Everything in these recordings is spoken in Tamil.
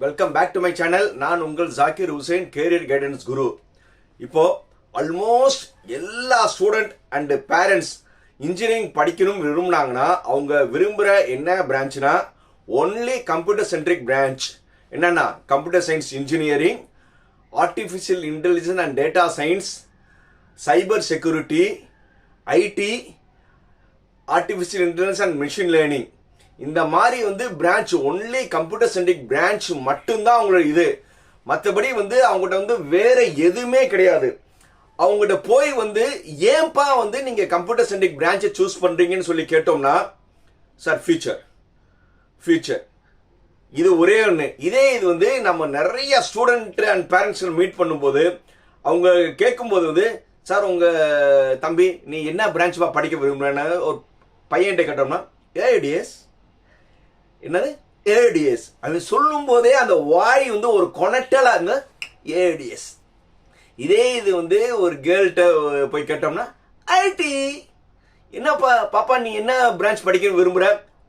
Welcome back to my channel நான் உங்கள் ஜாக்கிர் ஹுசைன் கேரியர் கைடன்ஸ் குரு இப்போ ஆல்மோஸ்ட் எல்லா ஸ்டூடெண்ட் அண்டு பேரண்ட்ஸ் இன்ஜினியரிங் படிக்கணும் விரும்புனாங்கன்னா அவங்க விரும்புகிற என்ன பிரான்ச்னா ஒன்லி கம்ப்யூட்டர் சென்ட்ரிக் பிரான்ச் என்னன்னா computer science engineering artificial intelligence and data science cyber security IT artificial intelligence and machine learning இந்த மாதிரி வந்து branch only computer centric branch மட்டும்தான் அவங்களோட இது. மற்றபடி வந்து அவங்ககிட்ட வந்து வேற எதுவுமே கிடையாது. அவங்ககிட்ட போய் வந்து ஏன்பா வந்து நீங்கள் கம்ப்யூட்டர் சென்ட்ரிக் பிரான்ச்சை சூஸ் பண்ணுறீங்கன்னு சொல்லி கேட்டோம்னா சார் ஃபியூச்சர் ஃபியூச்சர் இது ஒரே ஒன்று இதே இது வந்து நம்ம நிறைய ஸ்டூடெண்ட் அண்ட் பேரண்ட்ஸ் மீட் பண்ணும்போது அவங்க கேட்கும்போது வந்து சார் உங்கள் தம்பி நீ என்ன பிரான்ச் படிக்க விரும்புறேன்னு ஒரு பையன்கிட்ட கேட்டோம்னா ஏஐடிஎஸ் என்னது? ஏடிஎஸ் அது சொல்லும் போதே அந்த வாய் வந்து ஒரு கொனட்டலா இருந்த ஏடிஎஸ் இதே இது வந்து ஒரு கேர்ள்கிட்ட போய் கேட்டோம்னா ஐடி என்னப்பா பாப்பா நீ என்ன பிரான்ச் படிக்க விரும்புற?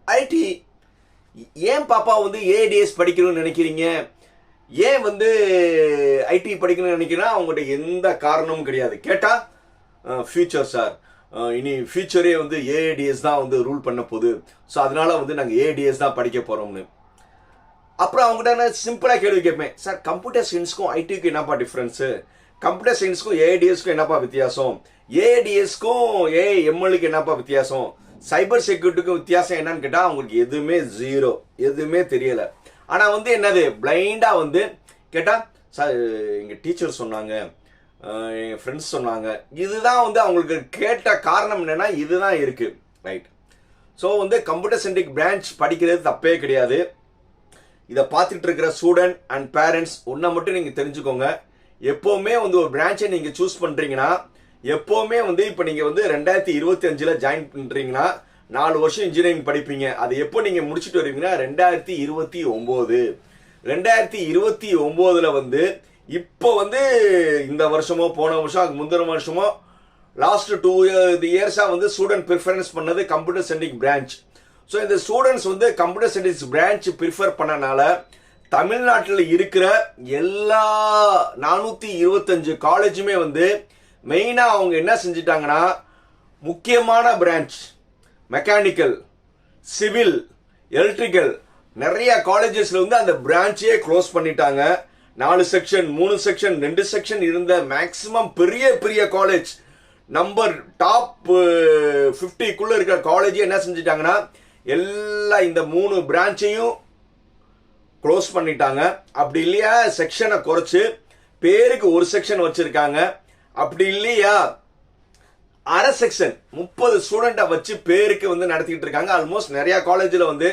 ஐடி ஏன் பாப்பா வந்து ஏடிஎஸ் படிக்கணும்னு நினைக்கிறீங்க? ஏன் வந்து ஐடி படிக்கணும்னு நினைக்கிறேன்னா அவங்ககிட்ட எந்த காரணமும் கிடையாது. கேட்டா ஃபியூச்சர் சார் இனி ஃபியூச்சரே வந்து ஏஏடிஎஸ் தான் வந்து ரூல் பண்ண போகுது. ஸோ அதனால வந்து நாங்கள் ஏஏடிஎஸ் தான் படிக்க போகிறோம்னு அப்புறம் அவங்ககிட்ட நான் சிம்பிளாக கேள்வி கேட்பேன். சார் கம்ப்யூட்டர் சயின்ஸ்க்கும் ஐடிக்கும் என்னப்பா டிஃப்ரென்ஸு கம்ப்யூட்டர் சயின்ஸ்க்கும் ஏஏடிஎஸ்க்கும் என்னப்பா வித்தியாசம்? ஏஏடிஎஸ்க்கும் ஏஎம்எல்க்கு என்னப்பா வித்தியாசம்? சைபர் செக்யூரிட்டிக்கும் வித்தியாசம் என்னன்னு கேட்டால் அவங்களுக்கு எதுவுமே ஜீரோ எதுவுமே தெரியலை. ஆனால் வந்து என்னது பிளைண்டாக வந்து கேட்டால் சார் எங்கள் டீச்சர் சொன்னாங்க என் ஃப்ரெண்ட்ஸ் சொன்னாங்க இதுதான் வந்து அவங்களுக்கு கேட்ட காரணம் என்னென்னா இதுதான் இருக்குது ரைட் ஸோ வந்து கம்ப்யூட்டர் சென்ட்ரிக் பிரான்ச் படிக்கிறது தப்பே கிடையாது. இதை பார்த்துட்டு இருக்கிற ஸ்டூடெண்ட் அண்ட் பேரண்ட்ஸ் ஒன்றை மட்டும் நீங்கள் தெரிஞ்சுக்கோங்க. எப்போவுமே வந்து ஒரு பிரான்ச்சை நீங்கள் சூஸ் பண்ணுறீங்கன்னா எப்போவுமே வந்து இப்போ நீங்கள் வந்து ரெண்டாயிரத்தி இருபத்தி அஞ்சில் ஜாயின் பண்ணுறீங்கன்னா நாலு வருஷம் இன்ஜினியரிங் படிப்பீங்க. அது எப்போ நீங்கள் முடிச்சுட்டு வருவீங்கன்னா ரெண்டாயிரத்தி இருபத்தி ஒம்பது. ரெண்டாயிரத்தி இருபத்தி ஒம்போதில் வந்து இப்போ வந்து இந்த வருஷமோ போன வருஷம் அதுக்கு முந்தின வருஷமோ லாஸ்ட் டூ இயர்ஸாக வந்து ஸ்டூடெண்ட் ப்ரிஃபரன்ஸ் பண்ணது கம்ப்யூட்டர் சென்ட்ரிக் பிரான்ச் ஸோ இந்த ஸ்டூடெண்ட்ஸ் வந்து கம்ப்யூட்டர் சென்ட்ரிக் பிரான்ச் ப்ரிஃபர் பண்ணனால தமிழ்நாட்டில் இருக்கிற எல்லா நானூற்றி இருபத்தஞ்சு காலேஜுமே வந்து மெயினாக அவங்க என்ன செஞ்சிட்டாங்கன்னா முக்கியமான பிரான்ச் மெக்கானிக்கல் சிவில் எலக்ட்ரிக்கல் நிறைய காலேஜஸ்ல வந்து அந்த பிரான்ச்சே க்ளோஸ் பண்ணிட்டாங்க. நாலு செக்ஷன் மூணு செக்ஷன் ரெண்டு செக்ஷன் இருந்த மேக்சிமம் பெரிய பெரிய காலேஜ் நம்பர் டாப் ஃபிஃப்டிக்குள்ள இருக்கிற காலேஜ் என்ன செஞ்சிட்டாங்கன்னா எல்லா இந்த மூணு பிரான்ச்சையும் க்ளோஸ் பண்ணிட்டாங்க. அப்படி இல்லையா? செக்ஷனை குறைச்சு பேருக்கு ஒரு செக்ஷன் வச்சிருக்காங்க. அப்படி இல்லையா? அரை செக்ஷன் முப்பது ஸ்டூடெண்ட்டை வச்சு பேருக்கு வந்து நடத்திக்கிட்டு இருக்காங்க. ஆல்மோஸ்ட் நிறையா காலேஜில் வந்து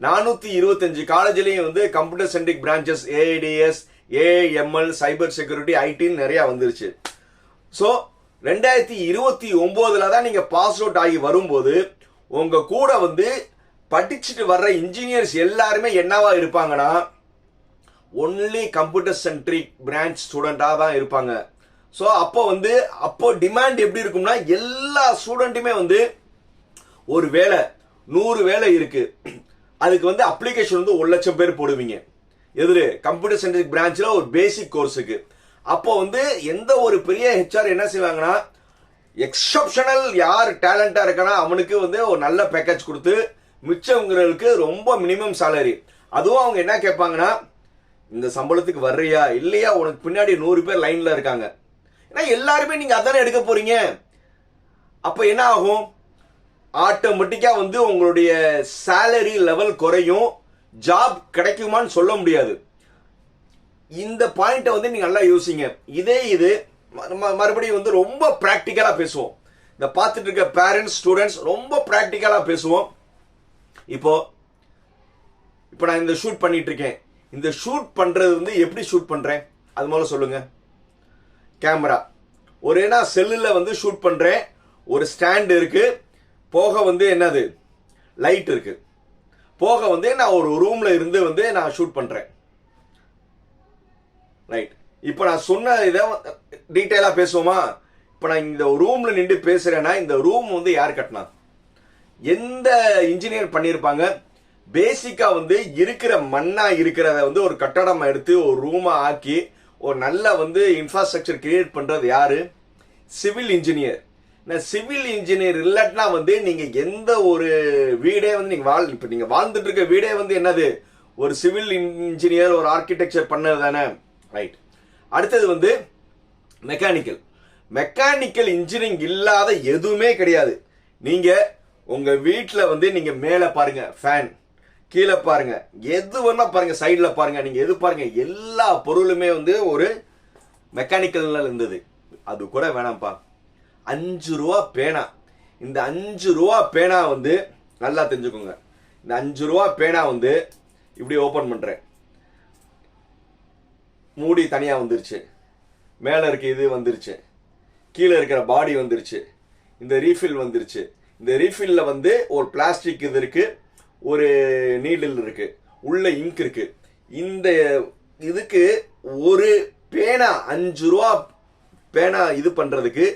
நானூற்றி இருபத்தஞ்சு காலேஜ்லேயும் வந்து computer centric branches ADS AML cyber security ஐடின்னு நிறையா வந்துருச்சு. ஸோ ரெண்டாயிரத்தி இருபத்தி ஒம்போதில் தான் நீங்கள் பாஸ் அவுட் ஆகி வரும்போது உங்கள் கூட வந்து படிச்சுட்டு வர்ற இன்ஜினியர்ஸ் எல்லாருமே என்னவா இருப்பாங்கன்னா ஒன்லி கம்ப்யூட்டர் சென்ட்ரிக் பிரான்ச் ஸ்டூடெண்ட்டாக தான் இருப்பாங்க. ஸோ அப்போ வந்து அப்போ டிமாண்ட் எப்படி இருக்கும்னா எல்லா ஸ்டூடெண்ட்டுமே வந்து ஒரு வேலை நூறு வேலை இருக்கு. அதுக்கு வந்து அப்ளிகேஷன் வந்து ஒரு லட்சம் பேர் போடுவீங்க. எதிரு கம்ப்யூட்டர் சென்ட்ரிக் பிரான்ச்சில் ஒரு பேசிக் கோர்ஸுக்கு அப்போ வந்து எந்த ஒரு பெரிய ஹெச்ஆர் என்ன செய்வாங்கன்னா எக்ஸப்ஷனல் யார் டேலண்டாக இருக்கானா அவனுக்கு வந்து ஒரு நல்ல பேக்கேஜ் கொடுத்து மிச்சவங்களுக்கு ரொம்ப மினிமம் சேலரி அதுவும் அவங்க என்ன கேட்பாங்கன்னா இந்த சம்பளத்துக்கு வர்றியா? இல்லையா? உனக்கு பின்னாடி நூறு பேர் லைனில் இருக்காங்க. ஏன்னா எல்லாருமே நீங்கள் அதானே எடுக்க போறீங்க. அப்போ என்ன ஆகும்? ஆட்டோமேட்டிக்காக வந்து உங்களுடைய சேலரி லெவல் குறையும். ஜாப் கிடைக்குமான்னு சொல்ல முடியாது. இந்த பாயிண்ட்டை வந்து நீங்க நல்லா யோசிங்க. இதே இது மறுபடியும் வந்து ரொம்ப ப்ராக்டிக்கலா பேசுவோம். இந்த பார்த்துட்டு இருக்க பேரண்ட்ஸ் ஸ்டூடெண்ட்ஸ் ரொம்ப ப்ராக்டிக்கலா பேசுவோம். இப்போ இப்போ நான் இந்த ஷூட் பண்ணிட்டு இருக்கேன். இந்த ஷூட் பண்றது வந்து எப்படி ஷூட் பண்றேன்? அது முதல்ல சொல்லுங்க. கேமரா ஒரு நான் செல்லில் வந்து ஷூட் பண்றேன். ஒரு ஸ்டாண்ட் இருக்கு. போக வந்து என்னது? லைட் இருக்குது போக வந்து நான் ஒரு ரூம்ல இருந்து வந்து நான் ஷூட் பண்றேன். ரைட் இப்போ நான் சொன்ன இதை டீட்டெயிலாக பேசுவோமா? இப்போ நான் இந்த ரூம்ல நின்று பேசுறேன்னா இந்த ரூம் வந்து யார் கட்டினா? எந்த இன்ஜினியர் பண்ணியிருப்பாங்க பேசிக்கா வந்து இருக்கிற மண்ணா இருக்கிறத வந்து ஒரு கட்டடம் எடுத்து ஒரு ரூமா ஆக்கி ஒரு நல்ல வந்து இன்ஃப்ராஸ்ட்ரக்சர் கிரியேட் பண்றது யாரு? சிவில் இன்ஜினியர் சிவில் இன்ஜினியர் இல்லாட்டினா வந்து நீங்க எந்த ஒரு வீடே வந்து நீங்க வாழ் இப்ப நீங்க வாழ்ந்துட்டு இருக்க வீடே வந்து என்னது? ஒரு சிவில் இன்ஜினியர் ஒரு ஆர்கிடெக்சர் பண்ணது தானே ரைட் அடுத்தது வந்து மெக்கானிக்கல் மெக்கானிக்கல் இன்ஜினியரிங் இல்லாத எதுவுமே கிடையாது. நீங்க உங்க வீட்டில் வந்து நீங்க மேலே பாருங்க ஃபேன் கீழே பாருங்க. எது வேணா பாருங்க சைடில் பாருங்க. நீங்க எது பாருங்க எல்லா பொருளுமே வந்து ஒரு மெக்கானிக்கல்ல இருந்தது. அது கூட வேணாம்ப்பா. அஞ்சு ரூபா பேனா. இந்த அஞ்சு ரூபா பேனா வந்து நல்லா தெரிஞ்சுக்கோங்க. இந்த அஞ்சு ரூபா பேனா வந்து இப்படி ஓப்பன் பண்ணுறேன் மூடி தனியாக வந்துருச்சு. மேலே இருக்க இது வந்துருச்சு. கீழே இருக்கிற பாடி வந்துருச்சு. இந்த ரீஃபில் வந்துருச்சு. இந்த ரீஃபில்ல வந்து ஒரு பிளாஸ்டிக் இது இருக்குது ஒரு நீடில் இருக்குது உள்ள இங்க் இருக்குது இந்த இதுக்கு ஒரு பேனா அஞ்சு ரூபா பேனா இது பண்ணுறதுக்கு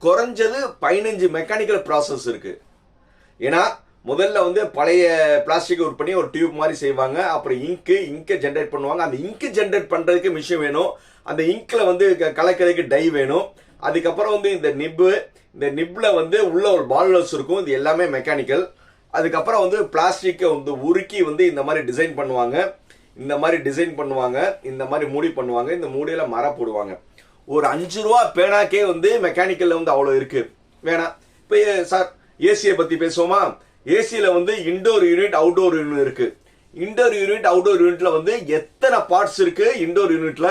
குறைஞ்சது பதினஞ்சு மெக்கானிக்கல் ப்ராசஸ் இருக்கு. ஏன்னா முதல்ல வந்து பழைய பிளாஸ்டிக் ஒர்க் பண்ணி ஒரு டியூப் மாதிரி செய்வாங்க அப்புறம் இங்கு இங்கை ஜென்ரேட் பண்ணுவாங்க. அந்த இங்கு ஜென்ரேட் பண்ணுறதுக்கு மிஷின் வேணும். அந்த இங்கில் வந்து க- கலக்கிறதுக்கு டை வேணும். அதுக்கப்புறம் வந்து இந்த நிப்பு இந்த நிப்பில் வந்து உள்ள ஒரு பால்ஸ் இருக்கும். இது எல்லாமே மெக்கானிக்கல் அதுக்கப்புறம் வந்து பிளாஸ்டிக்கை வந்து உருக்கி வந்து இந்த மாதிரி டிசைன் பண்ணுவாங்க. இந்த மாதிரி டிசைன் பண்ணுவாங்க. இந்த மாதிரி மூடி பண்ணுவாங்க. இந்த மூடியில மர போடுவாங்க. ஒரு அஞ்சு ரூபா பேனாக்கே வந்து மெக்கானிக்கல்ல வந்து அவ்வளோ இருக்கு. வேணாம் இப்போ சார் ஏசியை பத்தி பேசுவோமா? ஏசியில வந்து இன்டோர் யூனிட் அவுட்டோர் யூனிட் இருக்கு. இன்டோர் யூனிட் அவுட்டோர் யூனிட்ல வந்து எத்தனை பார்ட்ஸ் இருக்கு இன்டோர் யூனிட்ல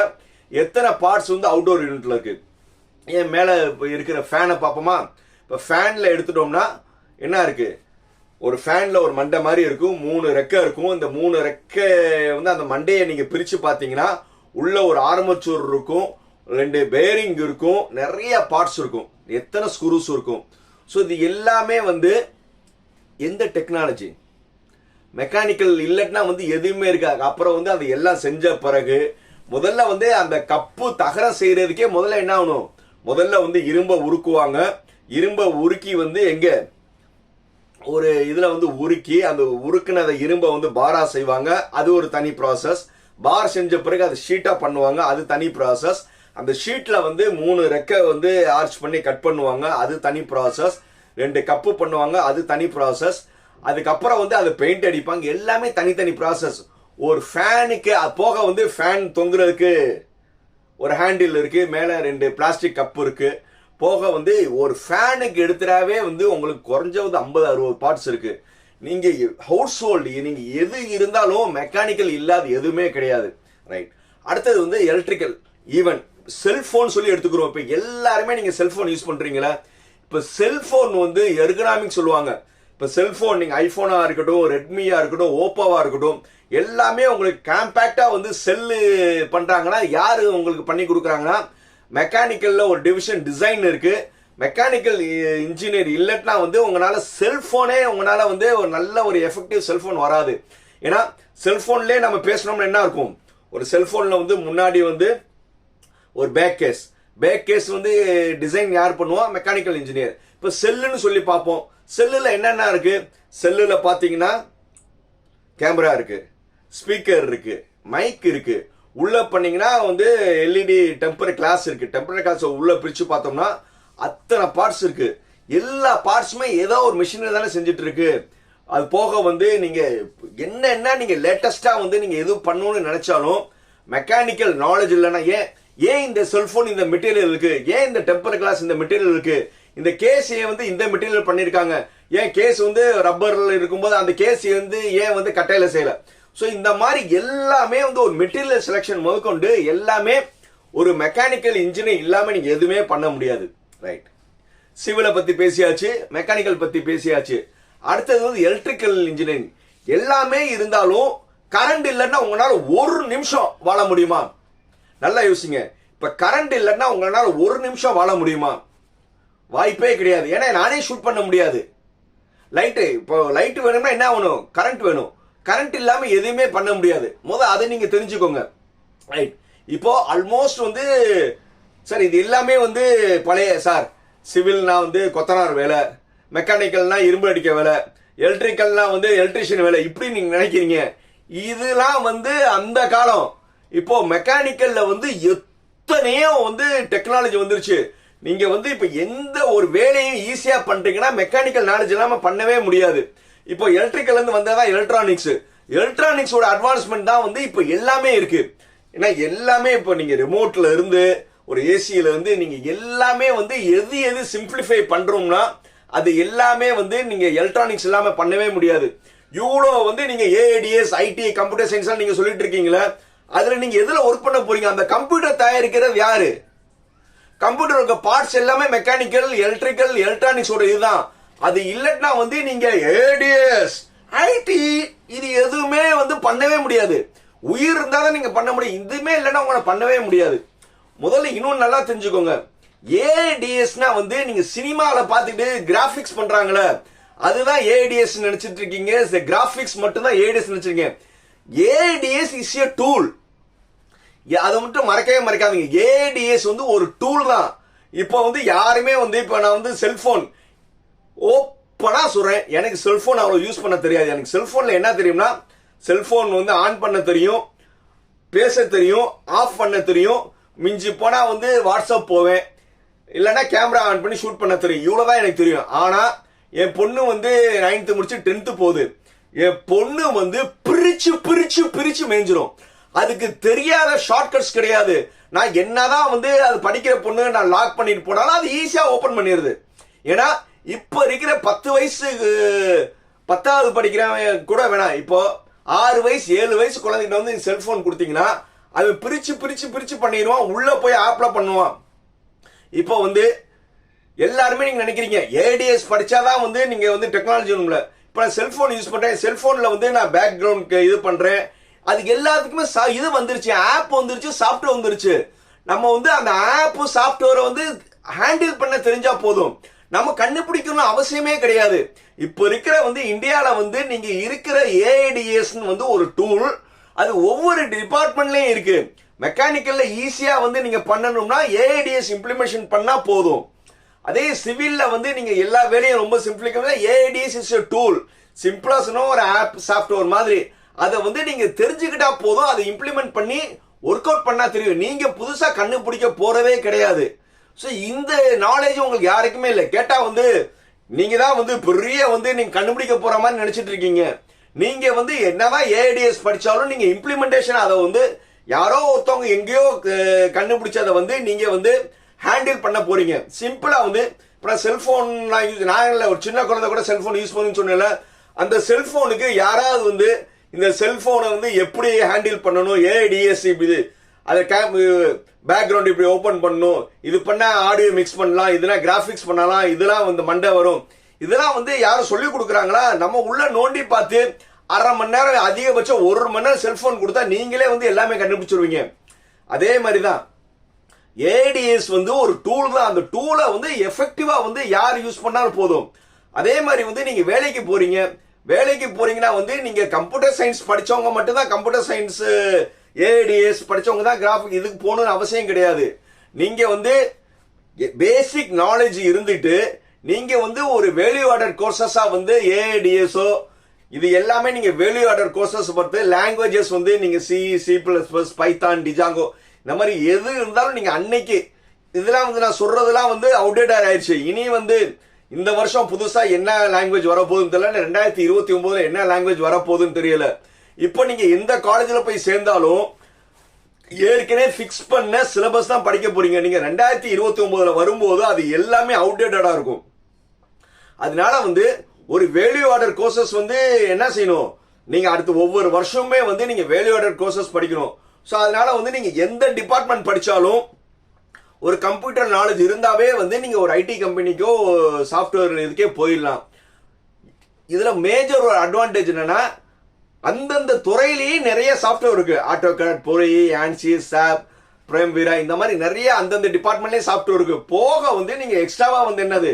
எத்தனை பார்ட்ஸ் வந்து அவுட்டோர் யூனிட்ல இருக்கு? ஏன் மேலே இருக்கிற ஃபேனை பார்ப்போமா? இப்போ ஃபேனில் எடுத்துட்டோம்னா என்ன இருக்கு? ஒரு ஃபேனில் ஒரு மண்டை மாதிரி இருக்கும் மூணு ரெக்கை இருக்கும். இந்த மூணு ரெக்கை வந்து அந்த மண்டையை நீங்கள் பிரித்து பார்த்தீங்கன்னா உள்ள ஒரு ஆர்மச்சூர் இருக்கும். ரெண்டு பேரிங் இருக்கும் நிறைய பார்ட்ஸ் இருக்கும். எத்தனை ஸ்க்ரூஸ் இருக்கும். ஸோ இது எல்லாமே வந்து எந்த டெக்னாலஜி மெக்கானிக்கல் இல்லைன்னா வந்து எதுவுமே இருக்காது. அப்புறம் வந்து அது எல்லாம் செஞ்ச பிறகு முதல்ல வந்து அந்த கப்பு தகரம் செய்யறதுக்கே முதல்ல என்ன ஆகணும்? முதல்ல வந்து இரும்பை உருக்குவாங்க. இரும்பை உருக்கி வந்து எங்க? ஒரு இதில் வந்து உருக்கி அந்த உருக்குனத இரும்பை வந்து பாரா செய்வாங்க. அது ஒரு தனி ப்ராசஸ் பார் செஞ்ச பிறகு அது ஷீட்டாக பண்ணுவாங்க. அது தனி ப்ராசஸ் அந்த ஷீட்டில் வந்து மூணு ரெக்கை வந்து ஆர்ச் பண்ணி கட் பண்ணுவாங்க. அது தனி ப்ராசஸ் ரெண்டு கப்பு பண்ணுவாங்க. அது தனி ப்ராசஸ் அதுக்கப்புறம் வந்து அது பெயிண்ட் அடிப்பாங்க. எல்லாமே தனித்தனி ப்ராசஸ் ஒரு ஃபேனுக்கு அது போக வந்து ஃபேன் தொங்குறதுக்கு ஒரு ஹேண்டில் இருக்கு. மேலே ரெண்டு பிளாஸ்டிக் கப்பு இருக்கு. போக வந்து ஒரு ஃபேனுக்கு எடுத்துடாவே வந்து உங்களுக்கு குறைஞ்சது ஐம்பது அறுபது பார்ட்ஸ் இருக்கு. நீங்க ஹவுஸ் ஹோல்டு நீங்க எது இருந்தாலும் மெக்கானிக்கல் இல்லாத எதுவுமே கிடையாது. ரைட் அடுத்தது வந்து எலக்ட்ரிக்கல் ஈவன் செல்போன் சொல்லி எடுத்துக்கிறோம். இப்போ எல்லாருமே நீங்க செல்போன் யூஸ் பண்றீங்களா? இப்போ செல்போன் வந்து எர்கனாமிக் சொல்லுவாங்க. இப்போ செல்போன் நீங்க ஐபோனா இருக்கட்டும் ரெட்மியா இருக்கட்டும் ஓப்போவா இருக்கட்டும் எல்லாமே உங்களுக்கு காம்பேக்டா வந்து செல்லு பண்றாங்கன்னா யாரு உங்களுக்கு பண்ணி கொடுக்குறாங்கன்னா மெக்கானிக்கல்ல ஒரு டிவிஷன் டிசைன் இருக்கு. மெக்கானிக்கல் இன்ஜினியர் இல்லைன்னா வந்து உங்களால செல்போனே உங்களால வந்து ஒரு நல்ல ஒரு எஃபெக்டிவ் செல்போன் வராது. ஏன்னா செல்போன்லேயே நம்ம பேசணும்னு என்ன இருக்கும்? ஒரு செல்போன்ல வந்து முன்னாடி வந்து ஒரு பேக் கேஸ் பேக் கேஸ் வந்து டிசைன் யார் பண்ணுவா? மெக்கானிக்கல் இன்ஜினியர் இப்போ செல்லுன்னு சொல்லி பார்ப்போம். செல்லில் என்னென்ன இருக்கு? செல்லில் பார்த்தீங்கன்னா கேமரா இருக்கு. ஸ்பீக்கர் இருக்கு. மைக் இருக்கு. உள்ள பண்ணீங்கன்னா வந்து எல்இடி டெம்பர் கிளாஸ் இருக்கு. டெம்பர் கிளாஸ் உள்ள பிரிச்சு பார்த்தோம்னா அத்தனை பார்ட்ஸ் இருக்கு. எல்லா பார்ட்ஸுமே ஏதோ ஒரு மிஷினில் தானே செஞ்சுட்டு இருக்கு அது போக வந்து நீங்க என்ன என்ன நீங்க லேட்டஸ்டா வந்து நீங்க எதுவும் பண்ணணும்னு நினைச்சாலும் மெக்கானிக்கல் நாலேஜ் இல்லைன்னா ஏன் ஏன் இந்த செல்போன் இந்த மெட்டீரியல் இருக்கு? ஏன் இந்த டெம்பர் கிளாஸ் இந்த மெட்டீரியல் இருக்கு? இந்த கேஸ் ஏன் வந்து இந்த மெட்டீரியல் பண்ணியிருக்காங்க ஏன் கேஸ் வந்து ரப்பர்ல இருக்கும்போது அந்த கேஸ் வந்து ஏன் வந்து கட்டையில செய்யல? ஸோ இந்த மாதிரி எல்லாமே வந்து ஒரு மெட்டீரியல் செலெக்ஷன் முதற்கொண்டு எல்லாமே ஒரு மெக்கானிக்கல் இன்ஜினியர் இல்லாம நீங்க எதுவுமே பண்ண முடியாது. ரைட் சிவிலை பத்தி பேசியாச்சு மெக்கானிக்கல் பத்தி பேசியாச்சு. அடுத்தது வந்து எலக்ட்ரிக்கல் இன்ஜினியரிங் எல்லாமே இருந்தாலும் கரண்ட் இல்லைன்னா உங்களால ஒரு நிமிஷம் வாழ முடியுமா? நல்லா யோசிங்க. இப்ப கரண்ட் இல்லைன்னா உங்களால ஒரு நிமிஷம் வாழ முடியுமா? வாய்ப்பே கிடையாது. ஏன்னா நானே ஷூட் பண்ண முடியாது. லைட்டு இப்போ லைட்டு வேணும்னா என்ன வேணும் கரண்ட் வேணும். கரண்ட் இல்லாம எதுவுமே பண்ண முடியாது. முத அதை நீங்க தெரிஞ்சுக்கோங்க. ரைட் இப்போ ஆல்மோஸ்ட் வந்து சார் இது எல்லாமே வந்து பழைய சார் சிவில்னா வந்து கொத்தனார் வேலை மெக்கானிக்கல்னா இரும்பு அடிக்க வேலை எலக்ட்ரிக்கல்னா வந்து எலக்ட்ரிஷியன் வேலை. இப்படி நீங்க நினைக்கிறீங்க. இதெல்லாம் வந்து அந்த காலம். இப்போ மெக்கானிக்கல்ல வந்து எத்தனையோ வந்து டெக்னாலஜி வந்துருச்சு. நீங்க வந்து இப்ப எந்த ஒரு வேலையும் ஈஸியா பண்றீங்கன்னா மெக்கானிக்கல் நாலேஜ் இல்லாம பண்ணவே முடியாது. இப்போ எலக்ட்ரிக்கல் இருந்து வந்ததான் எலக்ட்ரானிக்ஸ் எலக்ட்ரானிக்ஸோட அட்வான்ஸ்மெண்ட் தான் வந்து இப்போ எல்லாமே இருக்கு. ஏன்னா எல்லாமே இப்போ நீங்க ரிமோட்ல இருந்து ஒரு ஏசியில இருந்து நீங்க எல்லாமே வந்து எது எது சிம்பிளிஃபை பண்றோம்னா அது எல்லாமே வந்து நீங்க எலக்ட்ரானிக்ஸ் இல்லாம பண்ணவே முடியாது. இவ்வளோ வந்து நீங்க ஏஏடிஎஸ் ஐடி கம்ப்யூட்டர் சயின்ஸ் நீங்க சொல்லிட்டு இருக்கீங்களா அதுல நீங்க எதுல ஒர்க் பண்ண போறீங்க? அந்த கம்ப்யூட்டர் தயாரிக்கிறது யாரு? கம்ப்யூட்டர் இருக்க பார்ட்ஸ் எல்லாமே மெக்கானிக்கல் எலக்ட்ரிக்கல் எலக்ட்ரானிக்ஸோட இதுதான். அது இல்லட்னா வந்து நீங்க ஏடிஎஸ் ஐடி இது எதுவுமே வந்து பண்ணவே முடியாது. உயிர் இருந்தா தான் நீங்க பண்ண முடியும். இதுவுமே இல்லைன்னா உங்களை பண்ணவே முடியாது. முதல்ல இன்னும் நல்லா தெரிஞ்சுக்கோங்க. ஏடிஎஸ்னா வந்து நீங்க சினிமாவில் பார்த்துட்டு கிராஃபிக்ஸ் பண்றாங்களே அதுதான் ஏடிஎஸ் நினைச்சிட்டு இருக்கீங்க. கிராஃபிக்ஸ் மட்டும் தான் ஏடிஎஸ் நினைச்சிருக்கீங்க. ஏடிஎஸ் இஸ் ஏ டூல் அதை மட்டும் மறக்கவே மறக்காதீங்க. ஏடிஎஸ் வந்து ஒரு டூல் தான். இப்போ வந்து யாருமே வந்து இப்போ நான் வந்து செல்போன் ஓப்பனா சொல்றேன். எனக்கு செல்போன் அவ்வளோ யூஸ் பண்ண தெரியாது. எனக்கு செல்போன்ல என்ன தெரியும்னா செல்போன் வந்து ஆன் பண்ண தெரியும் பேச தெரியும் ஆஃப் பண்ண தெரியும். மிஞ்சி போனா வந்து வாட்ஸ்அப் போவேன். இல்லைன்னா கேமரா ஆன் பண்ணி ஷூட் பண்ண தெரியும். இவ்வளோதான் எனக்கு தெரியும். ஆனா என் பொண்ணு வந்து நைன்த்து முடிச்சு டென்த்து போகுது. என் பொண்ணு வந்து பிரிச்சு பிரிச்சு பிரிச்சு மேய்ஞ்சிரும். அதுக்கு தெரியாத ஷார்ட்கட்ஸ் கிடையாது. நான் என்னதான் வந்து அது படிக்கிற பொண்ணு நான் லாக் பண்ணிட்டு போனாலும் அது ஈஸியா ஓபன் பண்ணிடுது. ஏன்னா இப்ப இருக்கிற பத்து வயசு பத்தாவது படிக்கிறவன் கூட வேணாம். இப்போ ஆறு வயசு ஏழு வயசு குழந்தைகிட்ட வந்து செல்போன் கொடுத்தீங்கன்னா அவன் பிரிச்சு பிரிச்சு பிரிச்சு பண்ணிடுவான். உள்ள போய் ஆப்ல பண்ணுவான். இப்போ வந்து எல்லாருமே நீங்க நினைக்கிறீங்க ஏடிஎஸ் படிச்சாதான் வந்து நீங்க வந்து டெக்னாலஜி ரூம்ல இப்போ நான் செல்போன் யூஸ் பண்றேன். செல்போன்ல வந்து நான் பேக்ரவுண்ட் இது பண்றேன். அதுக்கு எல்லாத்துக்குமே இது வந்துருச்சு ஆப் வந்துருச்சு சாஃப்ட்வேர் வந்துருச்சு. நம்ம வந்து அந்த ஆப்பு சாஃப்ட்வேரை வந்து ஹேண்டில் பண்ண தெரிஞ்சா போதும். நம்ம கண்டுபிடிக்கணும் அவசியமே கிடையாது. இப்போ இருக்கிற வந்து இந்தியாவில் வந்து நீங்க இருக்கிற ஏஐடிஎஸ் வந்து ஒரு டூல் அது ஒவ்வொரு டிபார்ட்மெண்ட்லயும் இருக்கு. மெக்கானிக்கல்ல ஈஸியா வந்து நீங்க பண்ணணும்னா ஏஐடிஎஸ் இம்ப்ளிமெண்டேஷன் பண்ணா போதும். அதே சிவில்ல வந்து நீங்க எல்லா வேலையும் ரொம்ப சிம்பிளிக்கணும் ஏஐடிஎஸ் இஸ் டூல் சிம்பிளா சொன்னா ஒரு ஆப் சாஃப்ட்வேர் மாதிரி. அதை வந்து நீங்க தெரிஞ்சுக்கிட்டா போதும். அதை இம்ப்ளிமெண்ட் பண்ணி ஒர்க் அவுட் பண்ணா தெரியும். நீங்க புதுசா கண்டுபிடிக்க போறவே கிடையாது. ஸோ இந்த நாலேஜ் உங்களுக்கு யாருக்குமே இல்லை. கேட்டா வந்து நீங்க தான் வந்து பெரிய வந்து நீங்க கண்டுபிடிக்க போற மாதிரி நினைச்சிட்டு இருக்கீங்க. நீங்க வந்து என்னதான் ஏஐடிஎஸ் படிச்சாலும் நீங்க இம்ப்ளிமெண்டேஷன் அதை வந்து யாரோ ஒருத்தவங்க எங்கேயோ கண்டுபிடிச்சதை வந்து நீங்க வந்து ஹேண்டில் பண்ண போறீங்க. சிம்பிளா வந்து இப்போ செல்போன் நான் யூஸ் நான் இல்லை ஒரு சின்ன குழந்தை கூட செல்போன் யூஸ் பண்ணுன்னு சொன்னேன்ல. அந்த செல்போனுக்கு யாராவது வந்து இந்த செல்போனை வந்து எப்படி ஹேண்டில் பண்ணணும்? ஏடிஎஸ் இது. அதை கேம் பேக்ரவுண்ட் இப்படி ஓப்பன் பண்ணணும். இது பண்ணால் ஆடியோ மிக்ஸ் பண்ணலாம். இதெல்லாம் கிராஃபிக்ஸ் பண்ணலாம். இதெல்லாம் வந்து மண்டை வரும். இதெல்லாம் வந்து யாரும் சொல்லி கொடுக்குறாங்களா? நம்ம உள்ள நோண்டி பார்த்து அரை மணி நேரம் அதிகபட்சம் ஒரு மணி நேரம் செல்போன் கொடுத்தா நீங்களே வந்து எல்லாமே கண்டுபிடிச்சிருவீங்க. அதே மாதிரி தான் ஏடிஎஸ் வந்து ஒரு டூல் தான். அந்த டூலை வந்து எஃபெக்டிவா வந்து யார் யூஸ் பண்ணாலும் போதும். அதே மாதிரி வந்து நீங்க வேலைக்கு போறீங்க. வேலைக்கு போறீங்கன்னா வந்து நீங்க கம்ப்யூட்டர் சயின்ஸ் படிச்சவங்க மட்டும்தான் கம்ப்யூட்டர் சயின்ஸ் ஏடிஎஸ் படிச்சவங்க தான் கிராஃபிக் இதுக்கு போகணும்னு அவசியம் கிடையாது. நீங்க வந்து பேசிக் நாலேஜ் இருந்துட்டு நீங்க வந்து ஒரு வேல்யூ ஆர்டர் கோர்சஸா வந்து ஏடிஎஸ்ஓ இது எல்லாமே நீங்க வேல்யூ ஆர்டர் கோர்சஸ் பார்த்து லாங்குவேஜஸ் வந்து நீங்க C C plus plus Python Django இந்த மாதிரி எது இருந்தாலும் நீங்க அன்னைக்கு இதெல்லாம் வந்து நான் சொல்றதெல்லாம் வந்து அவுடேட் ஆயிடுச்சு. இனி வந்து இந்த வருஷம் புதுசா என்ன லாங்குவேஜ் வரப்போகுதுன்னு தெரியல. ரெண்டாயிரத்தி இருபத்தி ஒன்பதுல என்ன லாங்குவேஜ் வரப்போகுதுன்னு தெரியல. இப்போ நீங்க எந்த காலேஜில் போய் சேர்ந்தாலும் ஏற்கனவே ஃபிக்ஸ் பண்ண சிலபஸ் தான் படிக்க போறீங்க. நீங்க ரெண்டாயிரத்தி இருபத்தி ஒன்பதுல வரும்போது அது எல்லாமே அவுடேட்டடா இருக்கும். அதனால வந்து ஒரு வேல்யூ ஆர்டர் கோர்சஸ் வந்து என்ன செய்யணும்? நீங்க அடுத்து ஒவ்வொரு வருஷமுமே வந்து நீங்க வேல்யூ ஆர்டர் கோர்சஸ் படிக்கணும். ஸோ அதனால வந்து நீங்க எந்த டிபார்ட்மெண்ட் படிச்சாலும் ஒரு கம்ப்யூட்டர் நாலேஜ் இருந்தாவே வந்து நீங்கள் ஒரு ஐடி கம்பெனிக்கோ சாஃப்ட்வேர் இதுக்கே போயிடலாம். இதில் மேஜர் ஒரு அட்வான்டேஜ் என்னென்னா அந்தந்த துறையிலேயே நிறைய சாஃப்ட்வேர் இருக்குது ஆட்டோகேட் பொறி ஆன்சி சாப் பிரேம் வீரா இந்த மாதிரி நிறைய அந்தந்த டிபார்ட்மெண்ட்லேயே சாஃப்ட்வேர் இருக்குது போக வந்து நீங்கள் எக்ஸ்ட்ராவாக வந்து என்னது?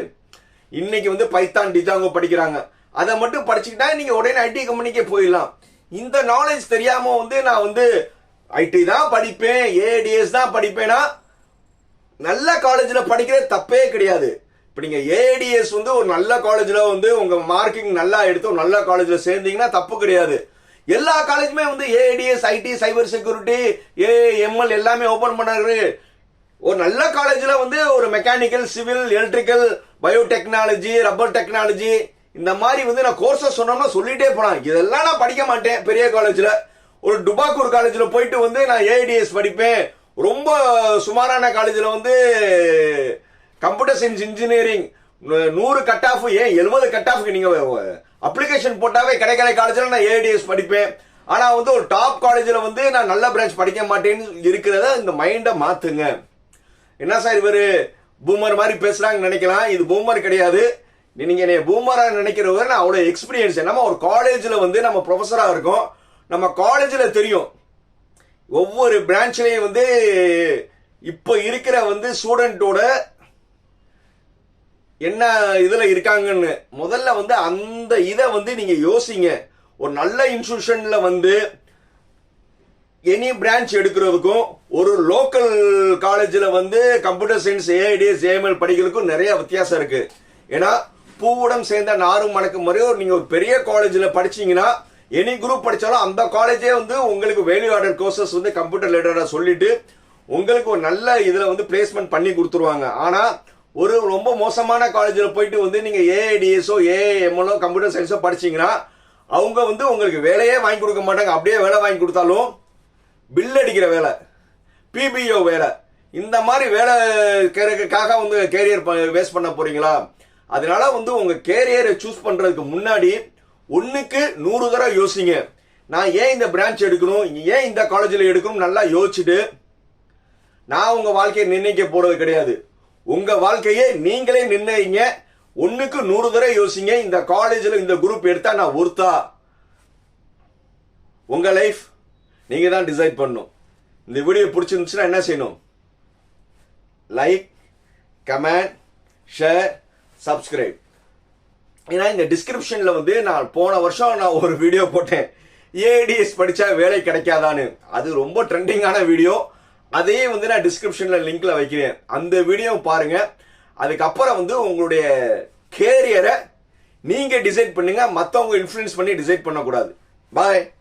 இன்னைக்கு வந்து பைத்தான் டிஜாங்கோ படிக்கிறாங்க. அதை மட்டும் படிச்சுக்கிட்டா நீங்கள் உடனே ஐடி கம்பெனிக்கே போயிடலாம். இந்த நாலேஜ் தெரியாமல் வந்து நான் வந்து ஐடி தான் படிப்பேன் ஏடிஎஸ் தான் படிப்பேனா நல்ல காலேஜில் படிக்கிறது தப்பே கிடையாது. இப்போ நீங்கள் ஏடிஎஸ் வந்து ஒரு நல்ல காலேஜில் வந்து உங்கள் மார்க்கிங் நல்லா எடுத்து ஒரு நல்ல காலேஜில் சேர்ந்தீங்கன்னா தப்பு கிடையாது. எல்லா காலேஜுமே வந்து ADS IT cyber security AML எல்லாமே ஓப்பன் பண்ணாரு ஒரு நல்ல காலேஜில் வந்து ஒரு mechanical civil electrical biotechnology rubber technology இந்த மாதிரி வந்து நான் கோர்ஸை சொன்னோம்னா சொல்லிட்டே போனான் இதெல்லாம் நான் படிக்க மாட்டேன் பெரிய காலேஜில் ஒரு டுபாக்கூர் காலேஜில் போயிட்டு வந்து நான் ஏடிஎஸ் படிப்பேன். ரொம்ப சுமாரான காலேஜில் வந்து கம்ப்யூட்டர் சயின்ஸ் இன்ஜினியரிங் நூறு கட் ஆஃப் ஏன் எழுபது கட் ஆஃப்க்கு நீங்கள் அப்ளிகேஷன் போட்டாவே கிடைக்கிற காலேஜில் நான் ஏடிஎஸ் படிப்பேன். ஆனால் வந்து ஒரு டாப் காலேஜில் வந்து நான் நல்ல பிரான்ச் படிக்க மாட்டேன்னு இருக்கிறத இந்த மைண்டை மாற்றுங்க என்ன சார் இவர்? பூமர் மாதிரி பேசுகிறாங்கன்னு நினைக்கலாம். இது பூமர் கிடையாது. நீங்க என்னைய பூமரா நினைக்கிறவர் நான் அவ்வளோ எக்ஸ்பீரியன்ஸ் நம்ம ஒரு காலேஜில் வந்து நம்ம ப்ரொஃபஸராக இருக்கோம். நம்ம காலேஜில் தெரியும். ஒவ்வொரு பிரான்ச்லயும் வந்து இப்போ இருக்கிற வந்து ஸ்டூடெண்டோட என்ன இதுல இருக்காங்கன்னு முதல்ல வந்து அந்த இதை வந்து நீங்க யோசிங்க. ஒரு நல்ல இன்ஸ்டியூஷனில் வந்து எனி பிரான்ச் எடுக்கிறதுக்கும் ஒரு லோக்கல் காலேஜில் வந்து கம்ப்யூட்டர் சயின்ஸ் ஏஐடிஎஸ் ஏஎம்எல் படிக்கிறதுக்கும் நிறைய வித்தியாசம் இருக்கு. ஏன்னா பூவுடன் சேர்ந்த நாரும் மணக்கும் முறையோ நீங்க ஒரு பெரிய காலேஜில் படிச்சீங்கன்னா எனி குரூப் படித்தாலும் அந்த காலேஜே வந்து உங்களுக்கு வேல்யூ ஆர்டர் கோர்சஸ் வந்து கம்ப்யூட்டர் ரிலேட்டடாக சொல்லிட்டு உங்களுக்கு ஒரு நல்ல இதில் வந்து பிளேஸ்மெண்ட் பண்ணி கொடுத்துருவாங்க. ஆனால் ஒரு ரொம்ப மோசமான காலேஜில் போயிட்டு வந்து நீங்கள் ஏஐடிஎஸோ ஏஐஎம்எல்ஓ கம்ப்யூட்டர் சயின்ஸோ படிச்சீங்கன்னா அவங்க வந்து உங்களுக்கு வேலையே வாங்கி கொடுக்க மாட்டாங்க. அப்படியே வேலை வாங்கி கொடுத்தாலும் பில் அடிக்கிற வேலை பிபிஓ வேலை இந்த மாதிரி வேலை வேலைக்காக வந்து கேரியர் வேஸ்ட் பண்ண போறீங்களா? அதனால வந்து உங்கள் கேரியரை சூஸ் பண்ணுறதுக்கு முன்னாடி ஒன்றுக்கு நூறு தடவை யோசிங்க. நான் ஏன் இந்த பிரான்ச் எடுக்கணும்? ஏன் இந்த காலேஜில் எடுக்கணும் நல்லா யோசிச்சுட்டு நான் உங்கள் வாழ்க்கையை நிர்ணயிக்க போகிறது கிடையாது. உங்கள் வாழ்க்கையை நீங்களே நிர்ணயிங்க. ஒன்றுக்கு நூறு தடவை யோசிங்க. இந்த காலேஜில் இந்த குரூப் எடுத்தால் நான் ஒருத்தா? உங்கள் லைஃப் நீங்கள் தான் டிசைட் பண்ணணும். இந்த வீடியோ பிடிச்சிருந்துச்சுன்னா என்ன செய்யணும்? லைக் கமெண்ட் ஷேர் சப்ஸ்கிரைப் ஏன்னா இந்த டிஸ்கிரிப்ஷன்ல வந்து நான் போன வருஷம் நான் ஒரு வீடியோ போட்டேன். ஏடிஎஸ் படிச்சா வேலை கிடைக்காதான்னு. அது ரொம்ப ட்ரெண்டிங்கான வீடியோ அதையே வந்து நான் டிஸ்கிரிப்ஷன்ல லிங்க்ல வைக்கிறேன். அந்த வீடியோ பாருங்க. அதுக்கப்புறம் வந்து உங்களுடைய கேரியரை நீங்க டிசைட் பண்ணுங்க. மத்தவங்க இன்ஃப்ளூயன்ஸ் பண்ணி டிசைட் பண்ணக்கூடாது. பாய்